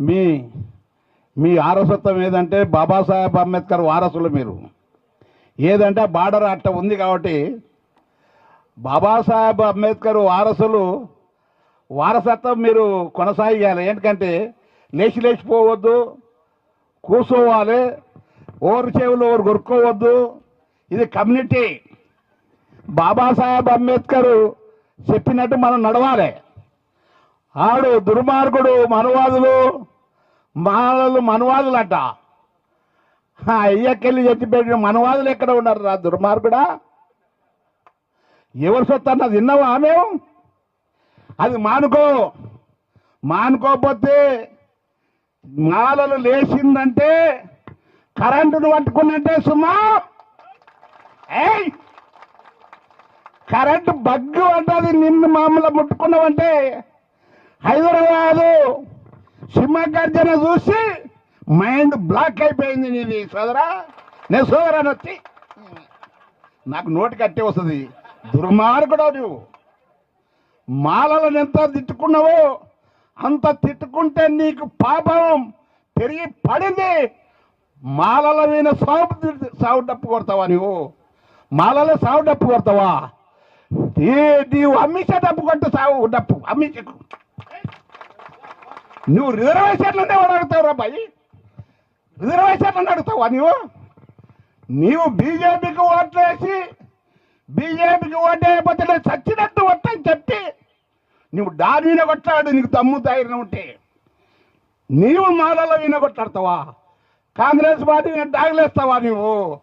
మీ మీ వారసత్వం ఏదంటే బాబాసాహెబ్ అంబేద్కర్ వారసులు మీరు. ఏదంటే బార్డర్ అట్ట ఉంది కాబట్టి బాబాసాహెబ్ అంబేద్కర్ వారసులు వారసత్వం మీరు కొనసాగాలి ఎందుకంటే లేచి లేచిపోవద్దు కూర్చోవాలి ఓరు చెవులు ఓరు కొరుక్కోవద్దు. ఇది కమ్యూనిటీ. బాబాసాహెబ్ అంబేద్కర్ చెప్పినట్టు మనం నడవాలి. ఆడు దుర్మార్గుడు మనువాదులు మాలలు మనువాదులు ఆ అయ్యకెళ్ళి చెప్పిపెట్టిన మనువాదులు ఎక్కడ ఉన్నారు రా దుర్మార్గుడా? ఎవరు సొత్తు అన్నది విన్నావా మేము అది మానుకో. మానుకోకపోతే మాలలు లేచిందంటే కరెంటును పట్టుకున్నట్టే సుమా. ఏయ్! కరెంటు బగ్గు అంటది నిన్ను మామూలు ముట్టుకున్నావంటే. హైదరాబాదు సింహగర్జన చూసి మైండ్ బ్లాక్ అయిపోయింది నీది సోదరా. నేను సోదరాని వచ్చి నాకు నోటి కట్టి వస్తుంది. దుర్మార్గుడు నువ్వు మాలలను ఎంత తిట్టుకున్నావో అంత తిట్టుకుంటే నీకు పాపం పెరిగి పడింది. మాలల మీద సాగు సాగు డప్పు కొడతావా నువ్వు మాలల సాగు డప్పు కొడతావా? ఈ నీవు అమ్మించే డప్పు కొట్టు సాగు డప్పు అమ్మించకు నువ్వు రిజర్వేషన్లు ఎవడు అడుగుతావు అబ్బాయి? రిజర్వేషన్లు అడుగుతావా నువ్వు నీవు బీజేపీకి ఓట్లేసి బీజేపీకి ఓటేయకపోతే చచ్చినట్టు ఒట్టని చెప్పి నువ్వు దాని మీద కొట్టాడు నీకు తమ్ము ధైర్యం ఉంటే. నీవు మాలలో ఈయన కొట్టాడతావా కాంగ్రెస్ పార్టీ దాగిలేస్తావా నువ్వు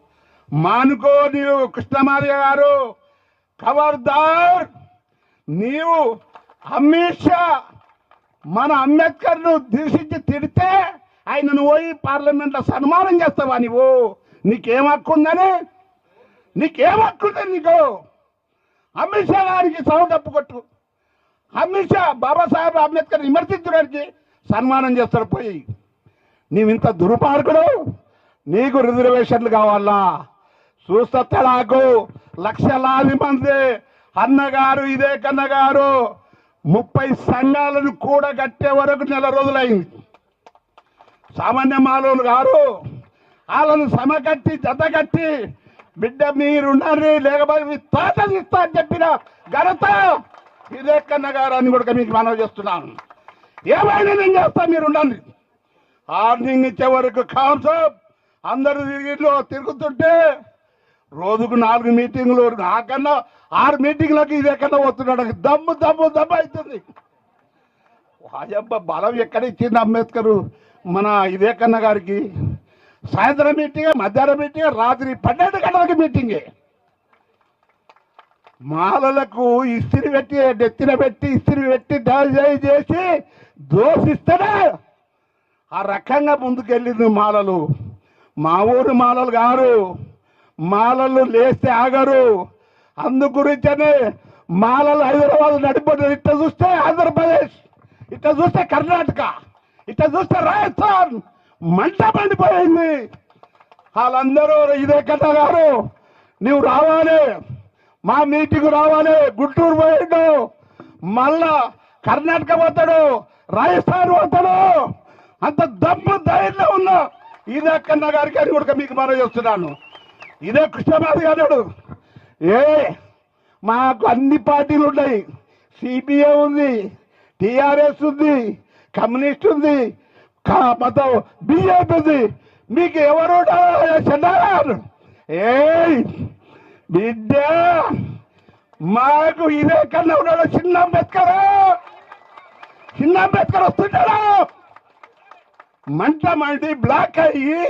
మానుకో నీవు కృష్ణమార్య గారు. ఖబర్దార్ నీవు అమిత్ షా. మన అంబేద్కర్ను దూషించి తిడితే ఆయనను పోయి పార్లమెంట్లో సన్మానం చేస్తావా నువ్వు నీకేం హక్కు ఉందని? నీకేం హక్కు ఉందని నీకు? అమిత్ షా గారికి సౌండ్ అప్పు కొట్టు. అమిత్ షా బాబాసాహెబ్ అంబేద్కర్ విమర్శించడానికి సన్మానం చేస్తాడు పోయి. నీవింత దుర్మార్గుడు. నీకు రిజర్వేషన్లు కావాలా? చూస్తే నాకు లక్షలాది మంది. అన్నగారు ఇదే కన్నగారు. ముప్పై సంఘాలను కూడా కట్టే వరకు నెల రోజులైంది. సామాన్య మాలోలు గారు వాళ్ళను సమకట్టి జత కట్టి బిడ్డ మీరుండండి లేకపోతే మీ తాతలు ఇస్తా అని చెప్పిన ఘనత ఇదే కన్నగారు అని కూడా మీకు మనవి చేస్తున్నాను. ఏమైనా నేను చేస్తా మీరు ఉండండి. ఆర్నింగ్ ఇచ్చే వరకు కాన్సెప్ట్ అందరు తిరిగిలో తిరుగుతుంటే రోజుకు నాలుగు మీటింగ్లు నాకన్నా ఆరు మీటింగ్లకు ఇది ఎక్కడ వస్తున్నాడు. దమ్ము దమ్ము దమ్ము అవుతుంది. వాజబ్బ బలం ఎక్కడ ఇచ్చింది అంబేద్కర్? మన ఇదే కన్న గారికి. సాయంత్రం మీటింగ్ మధ్యాహ్నం మీటింగ్ రాత్రి పన్నెండు గంటలకి మీటింగే. మాలలకు ఇస్త్రీ పెట్టి నెత్తిన పెట్టి ఇస్త్రీ పెట్టి డైజై చేసి దోషిస్తేనే ఆ రకంగా ముందుకెళ్ళింది మాలలు. మా ఊరు మాలలు గారు. మాలలు లేస్తే ఆగరు. అందుగురించనే మాలలు హైదరాబాద్ నడిపోతుంది ఇట్లా చూస్తే ఆంధ్రప్రదేశ్ ఇట్లా చూస్తే కర్ణాటక ఇట్లా చూస్తే రాజస్థాన్ మంట మండిపోయింది వాళ్ళందరూ ఇదే కథ గారు. నువ్వు రావాలి మా మీటింగ్ రావాలి గుంటూరు పోయిండు. మళ్ళా కర్ణాటక పోతాడు రాజస్థాన్ పోతాడు. అంత దమ్ము ధైర్యం ఉన్నా ఇదే కన్నా గారికి అని కూడా మీకు మనం చేస్తున్నాను. ఇదే కృష్ణమాది అన్నాడు ఏ మాకు అన్ని పార్టీలు ఉన్నాయి. సిపిఐ ఉంది టిఆర్ఎస్ ఉంది కమ్యూనిస్ట్ ఉంది కా- మొత్తం బీజేపీ ఉంది. మీకు ఎవరు చెన్నారు ఏ బిడ్డ మాకు ఇదే కన్నా ఉన్నాడు చిన్న అంబేద్కర్. చిన్న అంబేద్కర్ వస్తున్నాడు మంట మండి బ్లాక్ అయ్యి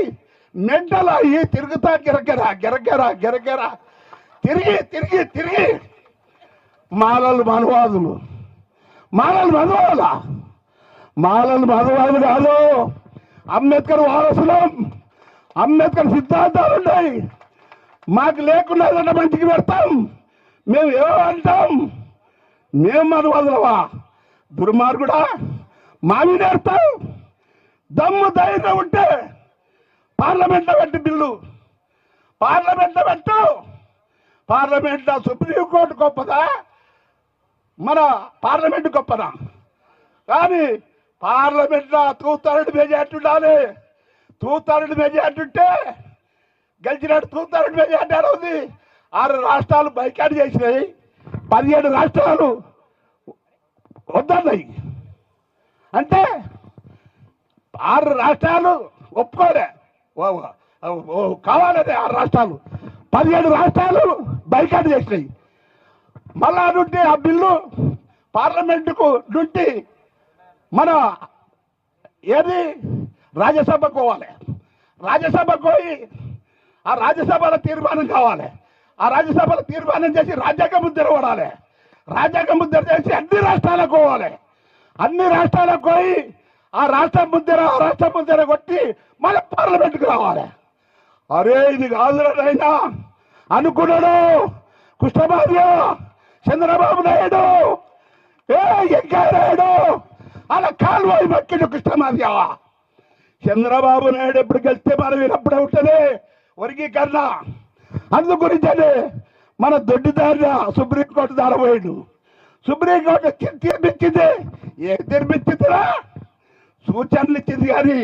మెంటల్ అయ్యి తిరుగుతా గిరగరా గిరగరా గిరగరా. తిరిగి తిరిగి తిరిగి. మాలలు మనవాదులు. మాలలు మనవాదుల? మాలలు మనవాదులు కాదు. అంబేద్కర్ వారసులం. అంబేద్కర్ సిద్ధాంతాలు ఉన్నాయి. మాకు లేకుండా ఏదైనా మంచికి పెడతాం. మేము ఏమో అంటాం. మేము మనవాదులవా దుర్మార్గుడా? మావి నేర్తాం దమ్ము ధైర్యం ఉంటే పార్లమెంట్లో పెట్టి బిల్లు. పార్లమెంట్లో పెట్టు. పార్లమెంట్లో సుప్రీంకోర్టు గొప్పదా? మన పార్లమెంట్ గొప్పదా? కానీ పార్లమెంట్లో లో తూతారెడ్డి మెజార్టీ ఉండాలి. తూతారెడ్డి మెజార్టీ ఉంటే గెలిచినట్టు తూతారెడ్డి మెజార్టీ అని ఉంది? ఆరు రాష్ట్రాలు బైకాట్ చేసినాయి. పదిహేడు రాష్ట్రాలు వద్దన్నాయి. అంటే ఆరు రాష్ట్రాలు ఒప్పుకోలే. ఓ- ఓ- రాష్ట్రాలు. పదిహేడు రాష్ట్రాలు బైకాట్ చేసినాయి. మళ్ళా నుండి ఆ బిల్లు పార్లమెంటుకు నుండి మన ఏది? రాజ్యసభకు పోవాలి. రాజ్యసభకు పోయి ఆ రాజ్యసభలో తీర్మానం కావాలి. ఆ రాజ్యసభలో తీర్మానం చేసి రాజ్యాంగ ముద్ర పడాలి రాజ్యాంగ ముద్ర చేసి అన్ని రాష్ట్రాలకు పోవాలి. అన్ని రాష్ట్రాలకు పోయి ఆ రాష్ట్ర ముందర ఆ రాష్ట్ర ముందర కొట్టి మళ్ళీ పార్లమెంట్కి రావాలి. అరే ఇది కాదురైనా అనుకున్నాడు. కృష్ణబాబు చంద్రబాబు నాయుడు. ఏ వెంకయ్య నాయుడు. అలా కాలువై మక్కిడు కృష్ణమాధ్య చంద్రబాబు నాయుడు ఎప్పుడు గెలిస్తే మనం వీరప్పుడే ఉంటుంది. వర్గీకరణ. అందు గురించని మన దొడ్డిదారిన సుప్రీంకోర్టు దారపోయాడు సుప్రీంకోర్టు తీర్పిచ్చింది ఏ తీర్పిచ్చిందిరా సూచనలు ఇచ్చింది కానీ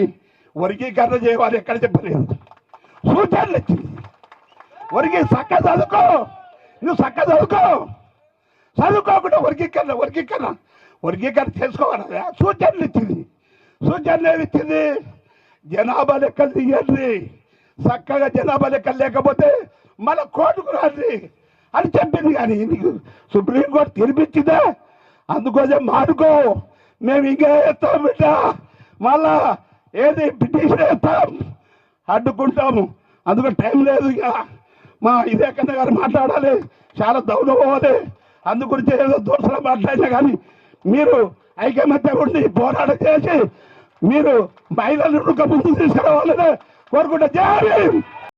వర్గీకరణ చేయవాలి ఎక్కడ చెప్పలేదు. సూచనలు ఇచ్చింది. వరికి చక్క చదువుకో. నువ్వు చక్క చదువుకో. చదువుకోకుండా వర్గీకరణ వర్గీకరణ. వర్గీకరణ చేసుకోవాలి సూచనలు ఇచ్చింది. సూచనలు ఏమి ఇచ్చింది? జనాభా లెక్కలు తీయండి. చక్కగా జనాభా లెక్కలు లేకపోతే మళ్ళీ కోర్టుకు రండి అని చెప్పింది కానీ నీకు సుప్రీంకోర్టు తీర్పిచ్చిందా అందుకోసం మాడుకో మేము ఇంకా చేస్తాం బిడ్డ? మళ్ళా ఏది పిటిషన్ వేస్తాం అడ్డుకుంటాము. అందుకు టైం లేదు ఇక. మా ఇదే కన్నా గారు మాట్లాడాలి. చాలా దౌర్యం పోవాలి అందు గురించి ఏదో దోషలు మాట్లాడినా కానీ మీరు ఐకమత్య ఉండి పోరాటం చేసి మీరు మహిళలు ముందుకు తీసుకురావాలని కోరుకుంటే. జై